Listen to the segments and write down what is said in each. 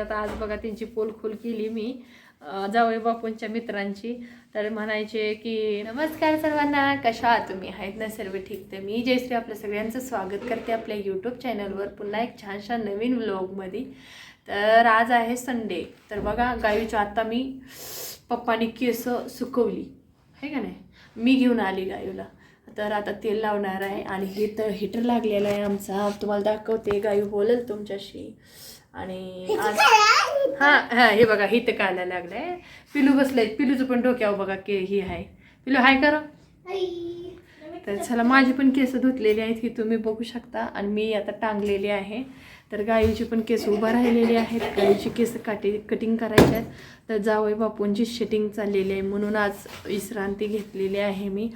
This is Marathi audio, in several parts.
आता आज बघा त्यांची पोलखोल केली मी. अं, जावई बापूंच्या मित्रांची. तर म्हणायचे की नमस्कार सर्वांना कशा आहात तुम्ही? आहेत ना सर्व ठीक? तर मी जयश्री आपल्या सगळ्यांचं स्वागत करते आपल्या यूट्यूब चॅनलवर पुन्हा एक छानशा नवीन व्लॉगमध्ये तर आज आहे संडे तर बघा गावीच्या आता मी पप्पानी केस सुकवली. आहे का नाही? मी घेऊन आली गायूला तर आता तेल लावणार आहे आणि हे तर हिटर लागलेला आहे आमचा. तुम्हाला दाखवते गायू बोलेल तुमच्याशी. आणि आज हा हा हे बघा हित काढायला लागलंय. पिलू बसलंय. पिलूचं पण डोक्यावर बघा के ही आहे. पिलू हाय करा. तर चला माझी पण केस धुतलेली आहेत ही तुम्ही बघू शकता. आणि मी आता टांगलेली आहे. तर गाईची पण केस उभं राहिलेली आहेत. गाईची केस काटी कटिंग करायची आहेत. तर जावई बापूंची शेटिंग चाललेली आहे. म्हणून आज विश्रांती घेतलेली आहे मी.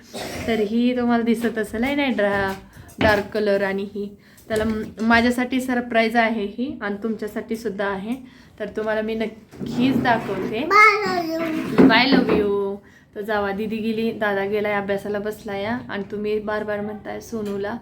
तर ही तुम्हाला दिसत असेल आहे नाही ड्रा डार्क कलर आणि ही. त्याला माझ्यासाठी सरप्राईज आहे ही आणि तुमच्यासाठी सुद्धा आहे. तर तुम्हाला मी नक्कीच दाखवते. Bye love you. तर जावा दिदी गेली दादा गेलाय अभ्यासाला बसलाय आणि तुम्ही बार बार म्हणताय सोनूला.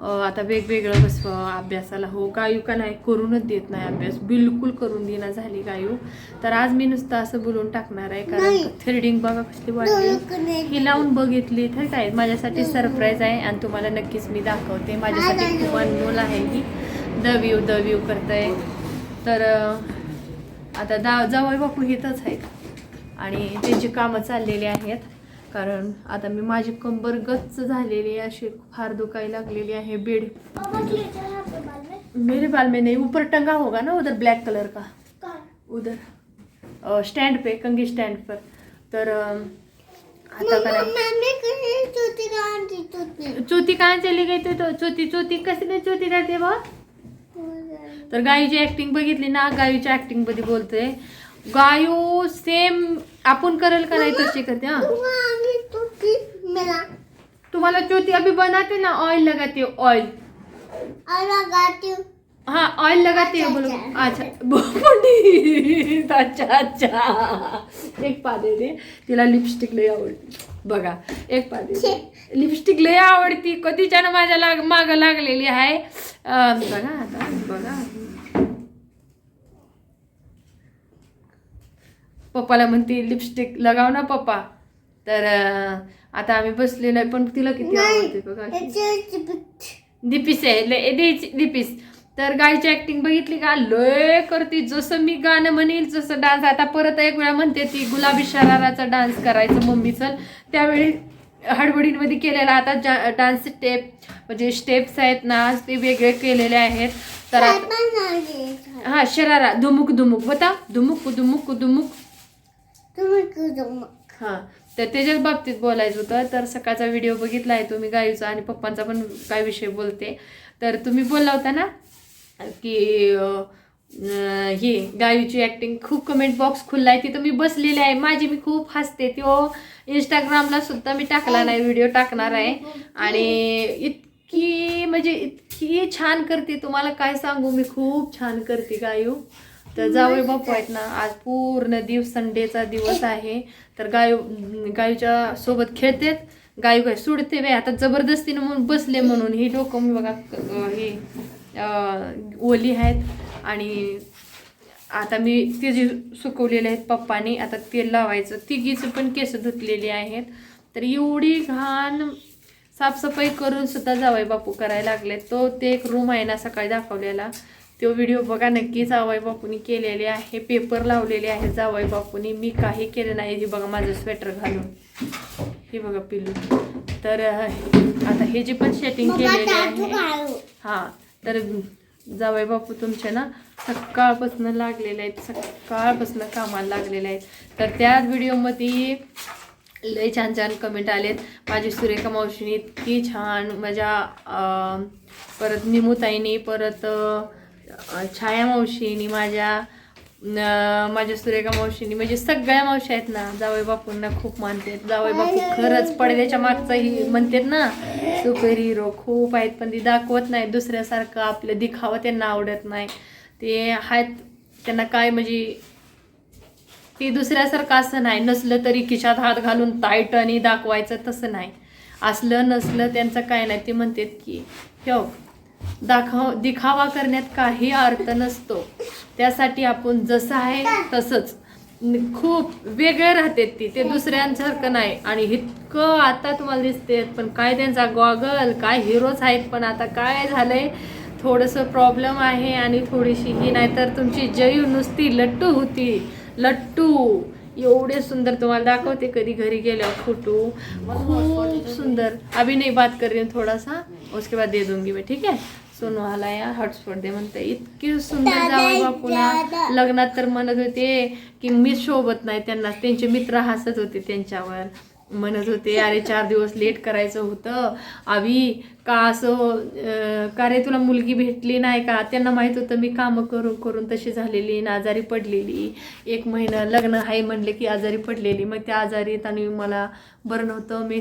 आता वेगवेगळं बसव अभ्यासाला हो गायू का नाही करूनच देत नाही अभ्यास. बिलकुल करून देना झाली गायू. तर आज मी नुसतं असं बोलून टाकणार आहे कारण थ्रेडिंग बघा कसली वाटली ही लावून बघितली तर काय माझ्यासाठी सरप्राईज आहे आणि तुम्हाला नक्कीच मी दाखवते. माझ्यासाठी खूप अनमोल आहे ही. दव्यू दव्यू करताय. तर आता दा जावई बापू इथंच आहेत. आणि त्यांची कामं चाललेली आहेत. कारण आता मी माझी कंबर गच्च झालेली अशी फार दुखायला लागलेली आहे बेड. मेरे बाल में नहीं ऊपर टंगा होगा ना उधर ब्लैक कलर का? उधर. स्टैंड पे कंगी स्टैंड पर. तर आता चोती कहाँ चली गई थी तो. चोती चोती कसली चोती राहते बा तर गायूची ऍक्टिंग बघितली ना? गायूच्या ऍक्टिंगमध्ये बोलते गायू सेम आपण करेल का नाही तशी करते हा? तुम्हाला चोती अभी बनाते ना ऑयल लगाते हो ऑयल हाँ ऑयल लगाते हो बोलो. अच्छा. बोली अच्छा अच्छा. एक पा दे तिला लिपस्टिक लय आवडती. बघा एक पा दे दे. लिपस्टिक लय आवडती. कधीच्यानं माझ्या लाग माग लागलेली आहे. बघा आता बघा. पप्पाला म्हणते लिपस्टिक लगाव ना पप्पा. तर आता आम्ही बसलेलो आहे पण तिला किती आवडते बघा अशी. दीपिस आहे दीपिस तर गायची ऍक्टिंग बघितली का? लय करते. जसं मी गाणं म्हणेल जसं डान्स आता परत एक वेळा म्हणते ती गुलाबी शराराचा डान्स करायचं मम्मी चल. त्यावेळी हडबडींमध्ये केलेला आता डान्स स्टेप म्हणजे स्टेप्स आहेत ना ते वेगळे केलेले आहेत. तर आता हा शरारा धुमुक धुमुक होता? धुमुक धुमुक धुमुक हां तर त्याच्याच बाबतीत बोलायचं होतं. तर सकाळचा व्हिडिओ बघितला आहे तुम्ही गायूचा आणि पप्पांचा पण काय विषय बोलते. तर तुम्ही बोलला होता ना की ही गायूची ॲक्टिंग खूप कमेंट बॉक्स खुल्ला आहे तिथं मी बसलेली आहे. माझी मी खूप हसते. तो इंस्टाग्रामला सुद्धा मी टाकला नाही. व्हिडिओ टाकणार आहे. आणि इतकी म्हणजे इतकी छान करते. तुम्हाला काय सांगू? मी खूप छान करते गायू. तर जावई बापू आहेत ना आज पूर्ण दिवस संडेचा दिवस आहे. तर गायू गायूच्या सोबत खेळतेत गायू काय सोडते बाई. आता जबरदस्तीनं म्हणून बसले म्हणून. ही डोकं मी बघा हे ओली आहेत. आणि आता मी ते जे सुकवलेले आहेत पप्पानी. आता तेल लावायचं. तिघीचं पण केस धुतलेली आहेत. तर एवढी घाण साफसफाई करून सुद्धा जावई बापू करायला लागले तो ते एक रूम आहे ना सकाळी दाखवलेला. तो व्हिडिओ बघा नक्की जावई बापूनी केलेले आहे. पेपर लावलेले आहे जावई बापूनी. मी काही केलं नाही. हे बघा माझं स्वेटर घालून. हे बघा पिल्लू. तर आता हे जे पण सेटिंग केलेले आहे. हा तर जावई बापू तुमचे ना सकाळपासून लागलेले आहेत. सकाळपासून कामाला लागलेले आहेत. तर त्याच व्हिडिओमध्ये लय छान छान कमेंट आलेत माझी सुरेखा मावशीने इतकी छान माझ्या परत निमुताईनी परत छाया मावशीनी माझ्या माझ्या सुरेखा मावशीनी म्हणजे सगळ्या मावशी आहेत ना जावई बापूंना खूप मानतात. जावई बापू खरंच पडद्याच्या मागचा ही म्हणतात ना सुपर हिरो खूप आहेत पण ती दाखवत नाही. दुसऱ्यासारखं आपलं दिखावं त्यांना आवडत नाही. ते आहेत त्यांना काय म्हणजे ती दुसऱ्यासारखं असं नाही. नसलं तरी खिशात हात घालून ताईट आणि दाखवायचं तसं नाही. असलं नसलं त्यांचं काय नाही. ते म्हणतात की ठेव दाखव दिखावा करण्यात काही अर्थ नसतो. त्यासाठी आपण जसं आहे तसंच. खूप वेगळे राहतात ती. ते दुसऱ्यांसारखं नाही. आणि इतकं आता तुम्हाला दिसते पण काय त्यांचा गॉगल काय हिरोज आहेत पण आता काय झालंय? थोडंसं प्रॉब्लेम आहे आणि थोडीशी ही नाही तर तुमची जयू नुसती लट्टू होती. लट्टू. एवढे सुंदर तुम्हाला दाखवते कधी घरी गेल्यावर फोटो खूप सुंदर. अभी नहीं बात कर रही हूँ थोड़ा सा उसके बाद दे दूंगी मैं ठीक है सोनू आला या हॉटस्पॉट दे म्हणते इतकी सुंदर जावं बापूला लग्नात तर म्हणत होते की मी शोभत नाही त्यांना. त्यांचे मित्र हसत होते त्यांच्यावर. म्हणत होते अरे चार दिवस लेट करायचं होतं. आवी का असं का रे तुला मुलगी भेटली नाही का? त्यांना माहीत होतं मी कामं करून करून तशी झालेली ना आजारी पडलेली. एक महिना लग्न आहे म्हणले की आजारी पडलेली. मग त्या आजारीत आणि मला बरं नव्हतं. मी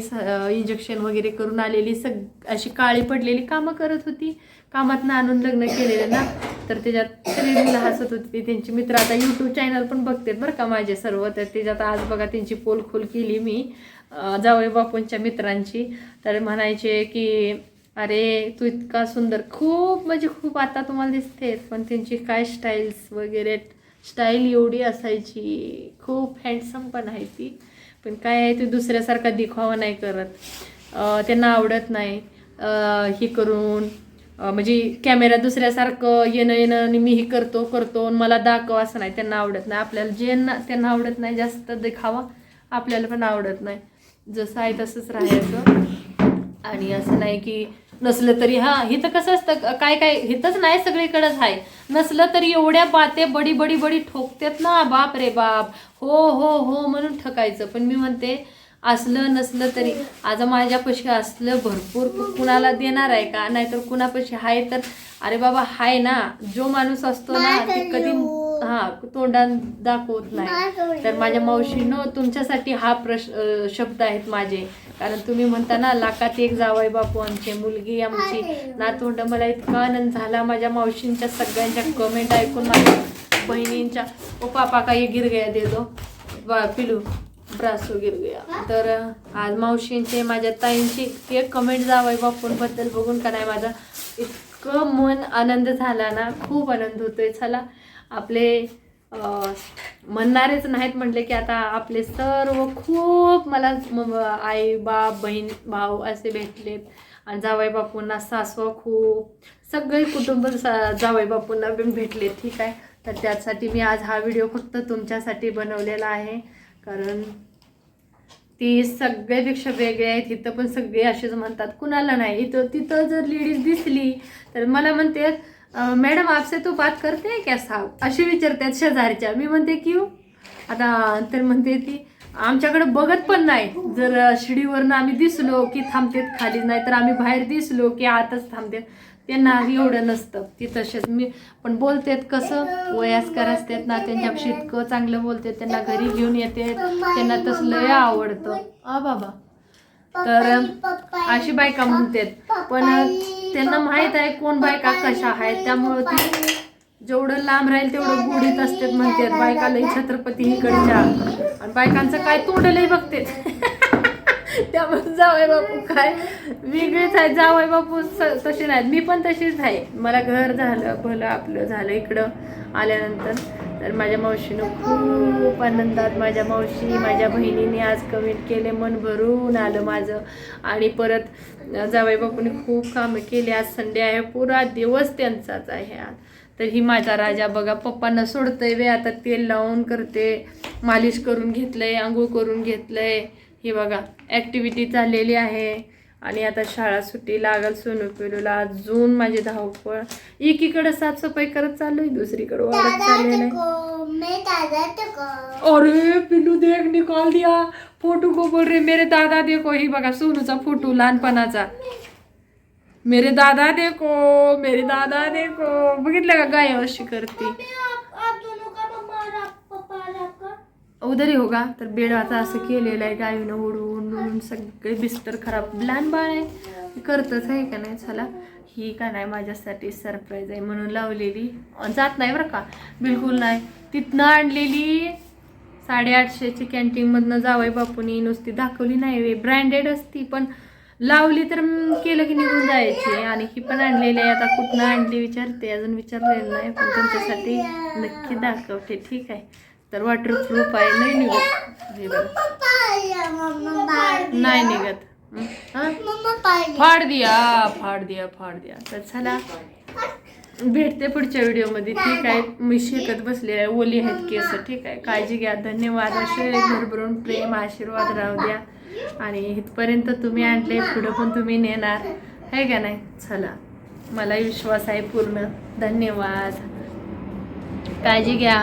इंजेक्शन वगैरे करून आलेली. सग अशी काळी पडलेली कामं करत होती. कामातनं आणून लग्न केलेलं ना. तर त्याच्यात तरी मुलं हसत होती. त्यांची मित्र आता यूट्यूब चॅनल पण बघतात बरं का माझे सर्व. तर त्याच्यात आज बघा त्यांची पोलखोल केली मी अं, जावई बापूंच्या मित्रांची. तर म्हणायचे की अरे तू इतका सुंदर. खूप म्हणजे खूप आता तुम्हाला दिसते पण त्यांची काय स्टाईल्स वगैरे स्टाईल एवढी असायची. खूप हँडसम पण आहे ती. पण काय आहे ती दुसऱ्यासारखा दिखावा नाही करत. त्यांना आवडत नाही. हे करून. म्हणजे कॅमेरा दुसऱ्यासारखं येणं येणं आणि मी हे करतो करतो आणि मला दाखव असं नाही. त्यांना आवडत नाही. आपल्याला जे त्यांना आवडत नाही जास्त दिखावा आपल्याला पण आवडत नाही. जसं आहे तसंच राहायचं. आणि असं नाही की नसलं तरी हा इथं कसं असतं काय काय इथंच नाही सगळीकडेच आहे नसलं तरी एवढ्या बाते बडी बडी बडी ठोकतात ना बाप रे बाप. हो हो हो म्हणून ठकायचं. पण मी म्हणते असलं नसलं तरी आज माझ्यापाशी असलं भरपूर कुणाला देणार आहे का? नाहीतर कुणापाशी आहे तर अरे बाबा हाय ना. जो माणूस असतो ना ते कधी हा तोंडात दाखवत नाही. तर माझ्या मावशीनं तुमच्यासाठी हा प्रश शब्द आहेत माझे. कारण तुम्ही म्हणता ना लाखात एक जावई बापू आमचे मुलगी आमची. नातवंड मला इतका आनंद झाला माझ्या मावशींच्या सगळ्यांच्या कमेंट ऐकून माझ्या बहिणींच्या ओ पापा काही गिरगया गिर गया दे दो बा पिलू ब्रासो गिर गया तर आज मावशींचे माझ्या ताईंची इतके कमेंट जावई बापूंबद्दल बघून का नाही माझा इतकं मन आनंद झाला ना खूप आनंद होतोय. चला आपले म्हणणारेच नाहीत म्हटले की आता आपले सर्व खूप मला आई बाप बहीण भाऊ असे भेटलेत. आणि जावई बापूंना सासवा खूप सगळे कुटुंब सा- जावई बापूंना पण भेटले ठीक आहे. तर त्यासाठी मी आज हा व्हिडिओ फक्त तुमच्यासाठी बनवलेला आहे. कारण ती सगळ्यापेक्षा वेगळे आहेत इथं पण सगळे असेच म्हणतात. कुणाला नाही इथं तिथं जर लेडीज दिसली तर मला म्हणते मॅडम आपसे तू बात करते आहे क्या साहब? असे विचारतात शेजारच्या. मी म्हणते क्यू? आता तर म्हणते ती आमच्याकडे बघत पण नाही. जर शिडीवरनं आम्ही दिसलो की थांबतेत खाली नाही तर आम्ही बाहेर दिसलो की आतच थांबतेत. त्यांना एवढं नसतं. ती तसेच. मी पण बोलतेत कसं? वयस्कर असतात ना त्यांच्यापेक्षा इतकं चांगलं बोलते त्यांना घरी घेऊन येते त्यांना तसं लय आवडतं. आ बाबा. तर अशी बायका म्हणतात. पण त्यांना माहीत आहे कोण बायका कशा आहेत. त्यामुळं ती जेवढं लांब राहील तेवढं गुढीत असतात म्हणतात. बायका लई छत्रपती इकडच्या. आणि बायकांचं काय तोंडलंही लई बघते. त्यामुळे जावय बापू काय वेगळेच आहे जावय बापू स- तसे नाहीत. मी पण तशीच आहे. मला घर झालं भलं आपलं झालं इकडं आल्यानंतर. तर माझ्या मावशीनं खूप आनंदात माझ्या मावशी माझ्या बहिणीने आज कमेंट केले मन भरून आलं माझं. आणि परत जावई बापूने खूप कामं केले. आज संडे आहे पुरा दिवस त्यांचाच आहे आज. तर ही माझा राजा बघा पप्पांना सोडतंय वे आता तेल लावून करते मालिश करून घेतलंय आंघोळ करून घेतलंय. ही बघा ॲक्टिव्हिटी चाललेली आहे. आणि आता शाळा सुट्टी लागल सोनू पिलूला अजून माझी धावपळ. एकीकडे साफसफाई करत चाललोय दुसरीकडे वाढत चाललेलं आहे. अरे पिल्लू देख निकाल दिया. फोटो को बोल रहे मेरे दादा देखो. ही बघा सोनूचा फोटो लहानपणाचा. मेरे दादा देखो मेरे दादा देखो. बघितलं का गाय अशी करते आप आप दोनों का मम्मा और आप पापा और आपका उधर ही होगा तर बेड आता असं केलेलं आहे गायीनं ओढून ओढून सगळे बिस्तर खराब. लहान बाळ आहे करतच आहे का नाही? चला ही का नाही माझ्यासाठी सरप्राईज आहे म्हणून लावलेली. जात नाही बरं का? बिलकुल नाही. तिथनं आणलेली साडेआठशेची कॅन्टीनमधनं जावई बापूनी नुसती दाखवली नाही ब्रँडेड असती पण लावली तर केलं की निघून जायची. आणि ही पण आणलेली आहे. आता कुठनं आणली विचारते. अजून विचारलेलं नाही पण तुमच्यासाठी नक्की दाखवते. ठीक आहे. तर वॉटरप्रूफ आहे नाही निघत. हे बघा नाही निघत. फाड दिया फाड दिया फाड दिया. तर चला भेटते पुढच्या व्हिडिओमध्ये. ठीक आहे मी शिकत बसले आहे ओली आहेत केस. ठीक आहे काळजी घ्या धन्यवाद. असे भरभरून प्रेम आशीर्वाद राहू द्या. आणि इथपर्यंत तुम्ही आणले पुढं पण तुम्ही नेणार. आहे का नाही? चला मला विश्वास आहे पूर्ण. धन्यवाद. काळजी घ्या.